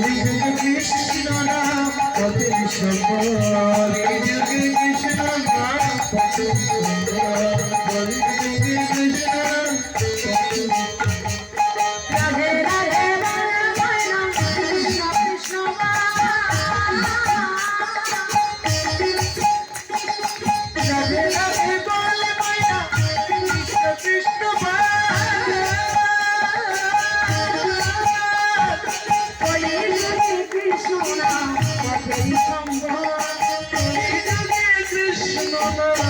Believe Thank you.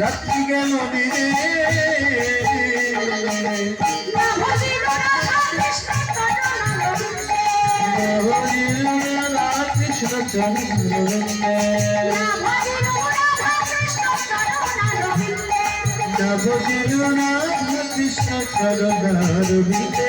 রাখি গেল দিনে কৃষ্ণ চন্দ্র কৃষ্ণ চরণ রবিতে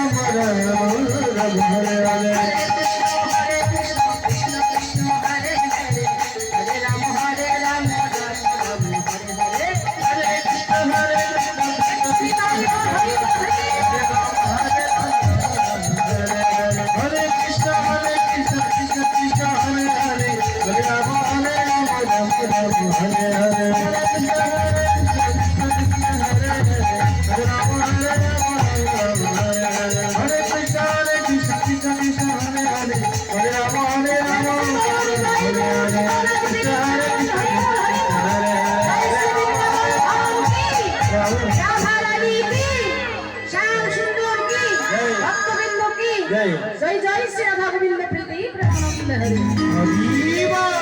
जय जय श्री राधा गोविंद प्रीति प्रणाम हरि